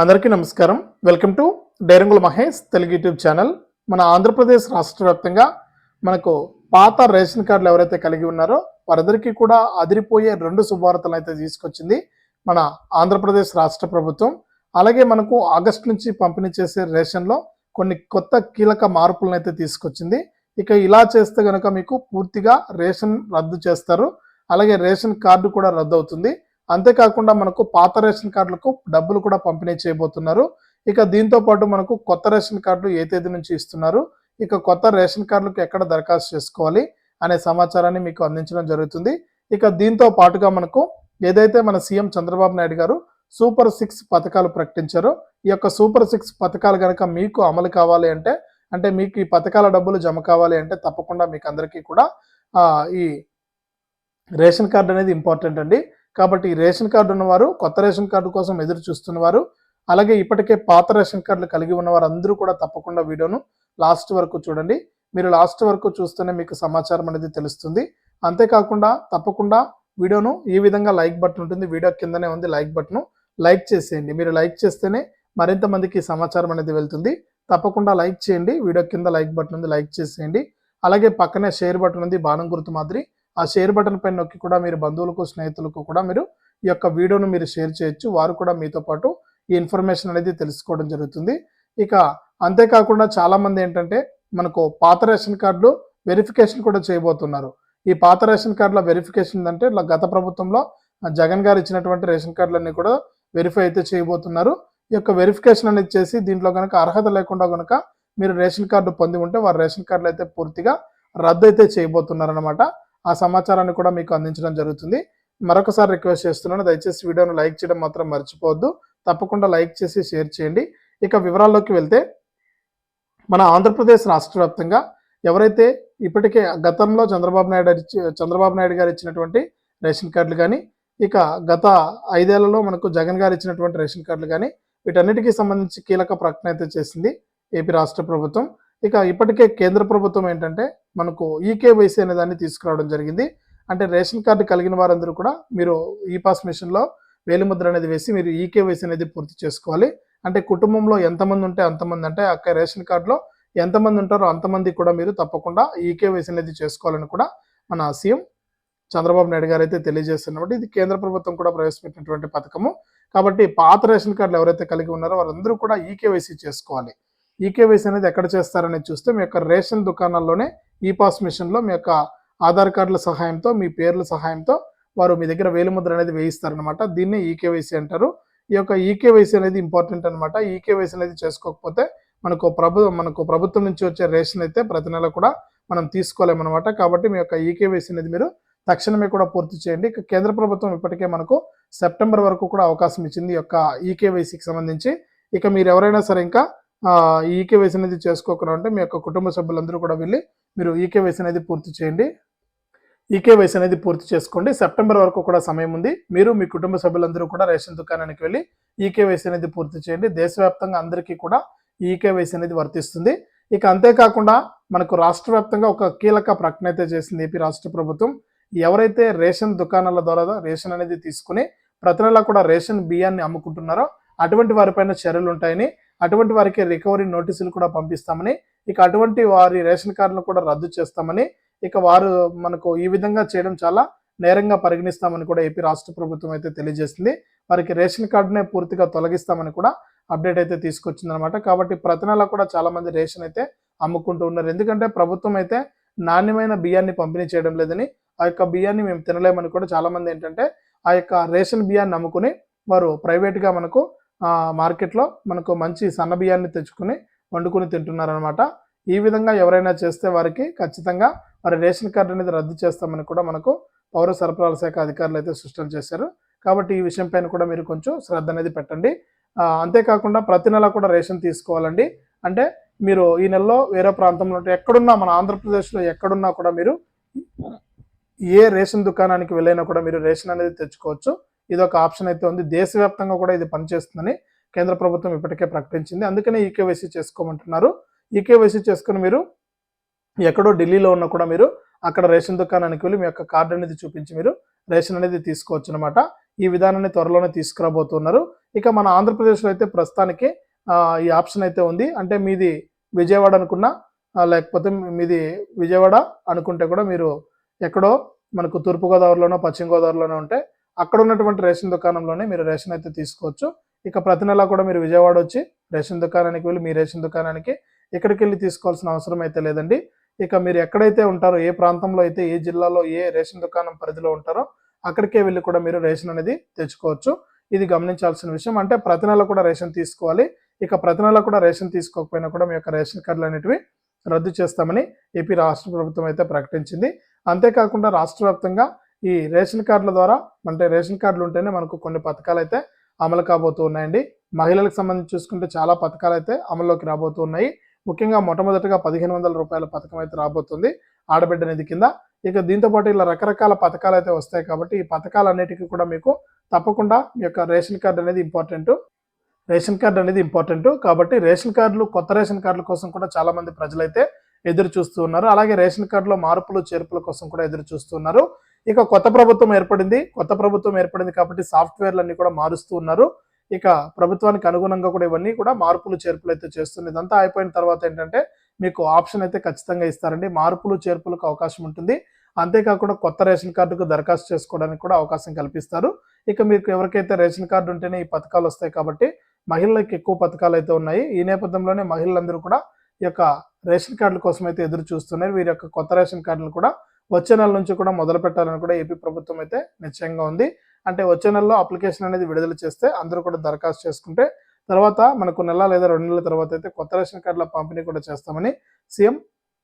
అందరికీ నమస్కారం. Welcome to డైరంగుల మహేష్ తెలుగు యూట్యూబ్ ఛానల్. మన ఆంధ్రప్రదేశ్ రాష్ట్ర వ్యాప్తంగా మనకు పాత రేషన్ కార్డులు ఎవరైతే కలిగి ఉన్నారో వారందరికీ కూడా అదిరిపోయే రెండు శుభవార్తలు అయితే తీసుకొచ్చింది మన ఆంధ్రప్రదేశ్ రాష్ట్ర ప్రభుత్వం. అలాగే మనకు ఆగస్టు నుంచి పంపిణీ చేసే రేషన్లో కొన్ని కొత్త కీలక మార్పులను అయితే తీసుకొచ్చింది. ఇక ఇలా చేస్తే కనుక మీకు పూర్తిగా రేషన్ రద్దు చేస్తారు. అలాగే రేషన్ కార్డు కూడా రద్దు అవుతుంది అంతేకాకుండా మనకు పాత రేషన్ కార్డులకు డబ్బులు కూడా పంపిణీ చేయబోతున్నారు. ఇక దీంతో పాటు మనకు కొత్త రేషన్ కార్డులు ఏ తేదీ నుంచి ఇస్తున్నారు? ఇక కొత్త రేషన్ కార్డులకు ఎక్కడ దరఖాస్తు చేసుకోవాలి? అనే సమాచారాన్ని మీకు అందించడం జరుగుతుంది. ఇక దీంతో పాటుగా మనకు ఏదైతే మన సీఎం చంద్రబాబు నాయుడు గారు సూపర్ సిక్స్ పథకాలు ప్రకటించారో ఈ యొక్క సూపర్ సిక్స్ పథకాలు కనుక మీకు అమలు కావాలి అంటే అంటే మీకు ఈ పథకాల డబ్బులు జమ కావాలి అంటే తప్పకుండా మీకు అందరికీ కూడా ఈ రేషన్ కార్డు అనేది ఇంపార్టెంట్ అండి. కాబట్టి రేషన్ కార్డు ఉన్నవారు కొత్త రేషన్ కార్డు కోసం ఎదురు చూస్తున్నవారు అలాగే ఇప్పటికే పాత రేషన్ కార్డులు కలిగి ఉన్నవారు అందరూ కూడా తప్పకుండా వీడియోను లాస్ట్ వరకు చూడండి. మీరు లాస్ట్ వరకు చూస్తేనే మీకు సమాచారం అనేది తెలుస్తుంది. అంతేకాకుండా తప్పకుండా వీడియోను ఈ విధంగా లైక్ బటన్ ఉంటుంది. వీడియో కిందనే ఉంది లైక్ బటన్. లైక్ చేసేయండి. మీరు లైక్ చేస్తేనే మరింత మందికి సమాచారం అనేది వెళ్తుంది. తప్పకుండా లైక్ చేయండి. వీడియో కింద లైక్ బటన్ ఉంది లైక్ చేసేయండి. అలాగే పక్కనే షేర్ బటన్ ఉంది బాణం గుర్తు మాదిరి. ఆ షేర్ బటన్ పైన నొక్కి కూడా మీరు బంధువులకు స్నేహితులకు కూడా మీరు ఈ యొక్క వీడియోను మీరు షేర్ చేయొచ్చు. వారు కూడా మీతో పాటు ఈ ఇన్ఫర్మేషన్ అనేది తెలుసుకోవడం జరుగుతుంది. ఇక అంతేకాకుండా చాలామంది ఏంటంటే మనకు పాత రేషన్ కార్డులు వెరిఫికేషన్ కూడా చేయబోతున్నారు. ఈ పాత రేషన్ కార్డుల వెరిఫికేషన్ అంటే గత ప్రభుత్వంలో జగన్ గారు ఇచ్చినటువంటి రేషన్ కార్డులన్నీ కూడా వెరిఫై అయితే చేయబోతున్నారు. ఈ యొక్క వెరిఫికేషన్ అనేది చేసి దీంట్లో కనుక అర్హత లేకుండా కనుక మీరు రేషన్ కార్డు పొంది ఉంటే వారు రేషన్ కార్డులు అయితే పూర్తిగా రద్దు అయితే చేయబోతున్నారు అనమాట ఆ సమాచారాన్ని కూడా మీకు అందించడం జరుగుతుంది. మరొకసారి రిక్వెస్ట్ చేస్తున్నాను దయచేసి వీడియోను లైక్ చేయడం మాత్రం మర్చిపోవద్దు. తప్పకుండా లైక్ చేసి షేర్ చేయండి. ఇక వివరాల్లోకి వెళ్తే మన ఆంధ్రప్రదేశ్ రాష్ట్ర వ్యాప్తంగా ఎవరైతే ఇప్పటికే గతంలో చంద్రబాబు నాయుడు చంద్రబాబు నాయుడు గారు ఇచ్చినటువంటి రేషన్ కార్డులు కానీ ఇక గత ఐదేళ్ళలో మనకు జగన్ గారు ఇచ్చినటువంటి రేషన్ కార్డులు కానీ వీటన్నిటికీ సంబంధించి కీలక ప్రకటన అయితే చేసింది ఏపీ రాష్ట్ర ప్రభుత్వం. ఇక ఇప్పటికే కేంద్ర ప్రభుత్వం ఏంటంటే మనకు ఈకేవైసీ అనే దాన్ని తీసుకురావడం జరిగింది. అంటే రేషన్ కార్డు కలిగిన వారందరూ కూడా మీరు ఈ పాస్ మిషన్లో వేలిముద్ర అనేది వేసి మీరు ఈకేవైసీ అనేది పూర్తి చేసుకోవాలి. అంటే కుటుంబంలో ఎంతమంది ఉంటే అంతమంది అంటే అక్క రేషన్ కార్డులో ఎంతమంది ఉంటారో అంతమంది కూడా మీరు తప్పకుండా ఈకేవైసీ అనేది చేసుకోవాలని కూడా మన సీఎం చంద్రబాబు నాయుడు గారు అయితే తెలియజేస్తున్నప్పుడు ఇది కేంద్ర ప్రభుత్వం కూడా ప్రవేశపెట్టినటువంటి పథకము. కాబట్టి పాత రేషన్ కార్డులు ఎవరైతే కలిగి ఉన్నారో వారందరూ కూడా ఈకేవైసీ చేసుకోవాలి. ఈకేవైసీ అనేది ఎక్కడ చేస్తారనేది చూస్తే మీ యొక్క రేషన్ దుకాణాల్లోనే ఈ పాస్ మిషన్లో మీ యొక్క ఆధార్ కార్డుల సహాయంతో మీ పేర్ల సహాయంతో వారు మీ దగ్గర వేలిముద్ర అనేది వేయిస్తారనమాట దీన్ని ఈకేవైసీ అంటారు. ఈ యొక్క ఈకేవైసీ అనేది ఇంపార్టెంట్ అనమాట ఈకేవైసీ అనేది చేసుకోకపోతే మనకు ప్రభు మనకు ప్రభుత్వం నుంచి వచ్చే రేషన్ అయితే ప్రతి నెల కూడా మనం తీసుకోలేమన్నమాట. కాబట్టి మీ యొక్క ఈకేవైసీ అనేది మీరు తక్షణమే కూడా పూర్తి చేయండి. ఇక కేంద్ర ప్రభుత్వం ఇప్పటికే మనకు సెప్టెంబర్ వరకు కూడా అవకాశం ఇచ్చింది ఈ యొక్క ఈకేవైసీకి సంబంధించి. ఇక మీరు ఎవరైనా సరే ఇంకా ఈకేవైసీ అనేది చేసుకోకుండా ఉంటే మీ యొక్క కుటుంబ సభ్యులందరూ కూడా వెళ్ళి మీరు ఈకేవైసీ అనేది పూర్తి చేయండి. ఈకేవైసీ అనేది పూర్తి చేసుకోండి. సెప్టెంబర్ వరకు కూడా సమయం ఉంది. మీరు మీ కుటుంబ సభ్యులందరూ కూడా రేషన్ దుకాణానికి వెళ్ళి ఈకేవైసీ అనేది పూర్తి చేయండి. దేశవ్యాప్తంగా అందరికీ కూడా ఈకేవైసీ అనేది వర్తిస్తుంది. ఇక అంతేకాకుండా మనకు రాష్ట్ర వ్యాప్తంగా ఒక కీలక ప్రకటన అయితే చేసింది ఏపీ రాష్ట్ర ప్రభుత్వం. ఎవరైతే రేషన్ దుకాణాల ద్వారా రేషన్ అనేది తీసుకుని ప్రతి నెలా కూడా రేషన్ బియ్యాన్ని అమ్ముకుంటున్నారో అటువంటి వారిపైన చర్యలు ఉంటాయని అటువంటి వారికి రికవరీ నోటీసులు కూడా పంపిస్తామని ఇక అటువంటి వారి రేషన్ కార్డులు కూడా రద్దు చేస్తామని ఇక వారు మనకు ఈ విధంగా చేయడం చాలా నేరంగా పరిగణిస్తామని కూడా ఏపీ రాష్ట్ర ప్రభుత్వం అయితే తెలియజేసింది. వారికి రేషన్ కార్డునే పూర్తిగా తొలగిస్తామని కూడా అప్డేట్ అయితే తీసుకొచ్చింది అనమాట కాబట్టి ప్రతి నెల కూడా చాలా మంది రేషన్ అయితే అమ్ముకుంటూ ఉన్నారు. ఎందుకంటే ప్రభుత్వం అయితే నాణ్యమైన బియ్యాన్ని పంపిణీ చేయడం లేదని ఆ యొక్క బియ్యాన్ని మేము తినలేమని కూడా చాలా మంది ఏంటంటే ఆ యొక్క రేషన్ బియ్యాన్ని నమ్ముకుని వారు ప్రైవేట్గా మనకు మార్కెట్లో మనకు మంచి సన్న బియ్యాన్ని తెచ్చుకుని వండుకుని తింటున్నారనమాట ఈ విధంగా ఎవరైనా చేస్తే వారికి ఖచ్చితంగా వారి రేషన్ కార్డు అనేది రద్దు చేస్తామని కూడా మనకు పౌర సరఫరాల శాఖ అధికారులు అయితే సృష్టిలు చేశారు. కాబట్టి ఈ విషయం పైన కూడా మీరు కొంచెం శ్రద్ధ అనేది పెట్టండి. అంతేకాకుండా ప్రతి నెల కూడా రేషన్ తీసుకోవాలండి. అంటే మీరు ఈ నెలలో వేరే ప్రాంతంలో ఎక్కడున్నా మన ఆంధ్రప్రదేశ్లో ఎక్కడున్నా కూడా మీరు ఏ రేషన్ దుకాణానికి వెళ్ళైనా కూడా మీరు రేషన్ అనేది తెచ్చుకోవచ్చు. ఇది ఒక ఆప్షన్ అయితే ఉంది. దేశవ్యాప్తంగా కూడా ఇది పనిచేస్తుందని కేంద్ర ప్రభుత్వం ఇప్పటికే ప్రకటించింది. అందుకనే ఈకేవైసీ చేసుకోమంటున్నారు. ఈకేవైసీ చేసుకుని మీరు ఎక్కడో ఢిల్లీలో ఉన్నా కూడా మీరు అక్కడ రేషన్ దుకాణానికి వెళ్ళి మీ యొక్క కార్డు అనేది చూపించి మీరు రేషన్ అనేది తీసుకోవచ్చు అనమాట ఈ విధానాన్ని త్వరలోనే తీసుకురాబోతున్నారు. ఇక మన ఆంధ్రప్రదేశ్లో అయితే ప్రస్తుతానికి ఈ ఆప్షన్ అయితే ఉంది. అంటే మీది విజయవాడ అనుకున్నా లేకపోతే మీది విజయవాడ అనుకుంటే కూడా మీరు ఎక్కడో మనకు తూర్పుగోదావరిలోనో పశ్చిమ గోదావరిలోనో ఉంటే అక్కడ ఉన్నటువంటి రేషన్ దుకాణంలోనే మీరు రేషన్ అయితే తీసుకోవచ్చు. ఇక ప్రతి నెల కూడా మీరు విజయవాడ వచ్చి రేషన్ దుకాణానికి వెళ్ళి మీ రేషన్ దుకాణానికి ఎక్కడికి వెళ్ళి తీసుకోవాల్సిన అవసరం అయితే లేదండి. ఇక మీరు ఎక్కడైతే ఉంటారో ఏ ప్రాంతంలో అయితే ఏ జిల్లాలో ఏ రేషన్ దుకాణం పరిధిలో ఉంటారో అక్కడికే వెళ్ళి కూడా మీరు రేషన్ అనేది తెచ్చుకోవచ్చు. ఇది గమనించాల్సిన విషయం. అంటే ప్రతి నెల కూడా రేషన్ తీసుకోవాలి. ఇక ప్రతి నెల కూడా రేషన్ తీసుకోకపోయినా కూడా మీ యొక్క రేషన్ కార్డులు అనేటివి రద్దు చేస్తామని ఏపీ రాష్ట్ర ప్రభుత్వం అయితే ప్రకటించింది. అంతేకాకుండా రాష్ట్ర వ్యాప్తంగా ఈ రేషన్ కార్డుల ద్వారా అంటే రేషన్ కార్డులు ఉంటేనే మనకు కొన్ని పథకాలు అయితే అమలు కాబోతూ ఉన్నాయండి. మహిళలకు సంబంధించి చూసుకుంటే చాలా పథకాలు అయితే అమల్లోకి రాబోతూ ఉన్నాయి. ముఖ్యంగా మొట్టమొదటిగా పదిహేను వందల రూపాయల పథకం అయితే రాబోతుంది ఆడబిడ్డ నిధి కింద. ఇక దీంతో పాటు ఇలా రకరకాల పథకాలు అయితే వస్తాయి కాబట్టి ఈ పథకాలన్నిటికీ కూడా మీకు తప్పకుండా మీ యొక్క రేషన్ కార్డు అనేది ఇంపార్టెంట్. రేషన్ కార్డు అనేది ఇంపార్టెంట్ కాబట్టి రేషన్ కార్డులు కొత్త రేషన్ కార్డుల కోసం కూడా చాలా మంది ప్రజలైతే ఎదురు చూస్తూ ఉన్నారు. అలాగే రేషన్ కార్డులో మార్పులు చేర్పుల కోసం కూడా ఎదురు చూస్తున్నారు ఇక కొత్త ప్రభుత్వం ఏర్పడింది కొత్త ప్రభుత్వం ఏర్పడింది కాబట్టి సాఫ్ట్వేర్లన్నీ కూడా మారుస్తూ ఉన్నారు. ఇక ప్రభుత్వానికి అనుగుణంగా కూడా ఇవన్నీ కూడా మార్పులు చేర్పులు అయితే చేస్తుంది. ఇదంతా అయిపోయిన తర్వాత ఏంటంటే మీకు ఆప్షన్ అయితే ఖచ్చితంగా ఇస్తారండి. మార్పులు చేర్పులకు అవకాశం ఉంటుంది. అంతేకాకుండా కొత్త రేషన్ కార్డుకు దరఖాస్తు చేసుకోవడానికి కూడా అవకాశం కల్పిస్తారు. ఇక మీకు ఎవరికైతే రేషన్ కార్డు ఉంటేనే ఈ పథకాలు వస్తాయి కాబట్టి మహిళలకు ఎక్కువ పథకాలు అయితే ఉన్నాయి. ఈ నేపథ్యంలోనే మహిళలందరూ కూడా ఈ యొక్క రేషన్ కార్డుల కోసం అయితే ఎదురు చూస్తున్నారు. వీరి యొక్క కొత్త రేషన్ కార్డులు కూడా వచ్చే నెల నుంచి కూడా మొదలు పెట్టాలని కూడా ఏపీ ప్రభుత్వం అయితే నిశ్చయంగా ఉంది. అంటే వచ్చే నెలలో అప్లికేషన్ అనేది విడుదల చేస్తే అందరూ కూడా దరఖాస్తు చేసుకుంటే తర్వాత మనకు నెల లేదా రెండు నెలల తర్వాత అయితే కొత్త రేషన్ కార్డుల పంపిణీ కూడా చేస్తామని సీఎం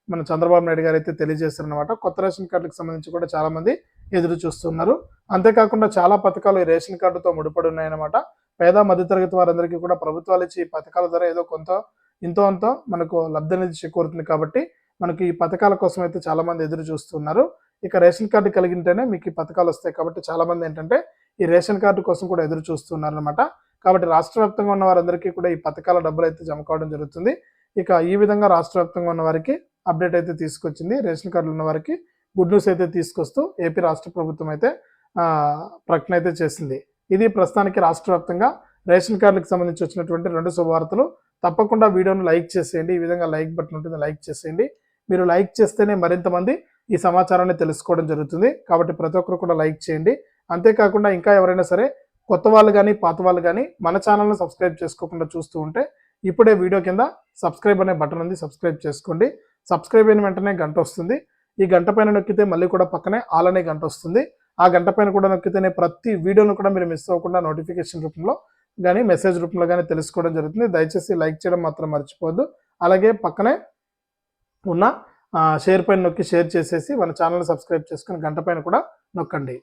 మన చంద్రబాబు నాయుడు గారు అయితే తెలియజేస్తారనమాట కొత్త రేషన్ కార్డులకు సంబంధించి కూడా చాలా మంది ఎదురు చూస్తున్నారు. అంతేకాకుండా చాలా పథకాలు ఈ రేషన్ కార్డుతో ముడిపడి ఉన్నాయన్నమాట. పేద మధ్యతరగతి వారందరికీ కూడా ప్రభుత్వాలు ఇచ్చి ఈ పథకాల ద్వారా ఏదో కొంత ఇంతో అంతో మనకు లబ్ధి అనేది చేకూరుతుంది కాబట్టి మనకి ఈ పథకాల కోసం అయితే చాలా మంది ఎదురు చూస్తున్నారు. ఇక రేషన్ కార్డు కలిగి ఉంటేనే మీకు ఈ పథకాలు వస్తాయి. కాబట్టి చాలా మంది ఏంటంటే ఈ రేషన్ కార్డు కోసం కూడా ఎదురు చూస్తున్నారు అనమాట కాబట్టి రాష్ట్ర వ్యాప్తంగా ఉన్న వారందరికీ కూడా ఈ పథకాల డబ్బులు అయితే జమ కావడం జరుగుతుంది. ఇక ఈ విధంగా రాష్ట్ర వ్యాప్తంగా ఉన్న వారికి అప్డేట్ అయితే తీసుకొచ్చింది. రేషన్ కార్డులు ఉన్న వారికి గుడ్ న్యూస్ అయితే తీసుకొస్తూ ఏపీ రాష్ట్ర ప్రభుత్వం అయితే ప్రకటన అయితే చేసింది. ఇది ప్రస్తుతానికి రాష్ట్ర వ్యాప్తంగా రేషన్ కార్డులకు సంబంధించి వచ్చినటువంటి రెండు శుభవార్తలు. తప్పకుండా వీడియోను లైక్ చేసేయండి. ఈ విధంగా లైక్ బటన్ ఉంటుంది. లైక్ చేసేయండి. మీరు లైక్ చేస్తేనే మరింత మంది ఈ సమాచారాన్ని తెలుసుకోవడం జరుగుతుంది. కాబట్టి ప్రతి ఒక్కరు కూడా లైక్ చేయండి. అంతేకాకుండా ఇంకా ఎవరైనా సరే కొత్త వాళ్ళు కానీ పాత వాళ్ళు కానీ మన ఛానల్ని సబ్స్క్రైబ్ చేసుకోకుండా చూస్తూ ఉంటే ఇప్పుడే వీడియో కింద సబ్స్క్రైబ్ అనే బటన్ ఉంది. సబ్స్క్రైబ్ చేసుకోండి. సబ్స్క్రైబ్ అయిన వెంటనే గంట వస్తుంది. ఈ గంట పైన నొక్కితే మళ్ళీ కూడా పక్కనే ఆల్ అనే గంట వస్తుంది. ఆ గంట పైన కూడా నొక్కితేనే ప్రతి వీడియోను కూడా మీరు మిస్ అవ్వకుండా నోటిఫికేషన్ రూపంలో కానీ మెసేజ్ రూపంలో కానీ తెలుసుకోవడం జరుగుతుంది. దయచేసి లైక్ చేయడం మాత్రం మర్చిపోవద్దు. అలాగే పక్కనే ఉన్న షేర్ పైన నొక్కి షేర్ చేసేసి మన ఛానల్ సబ్స్క్రైబ్ చేసుకుని గంట పైన కూడా నొక్కండి.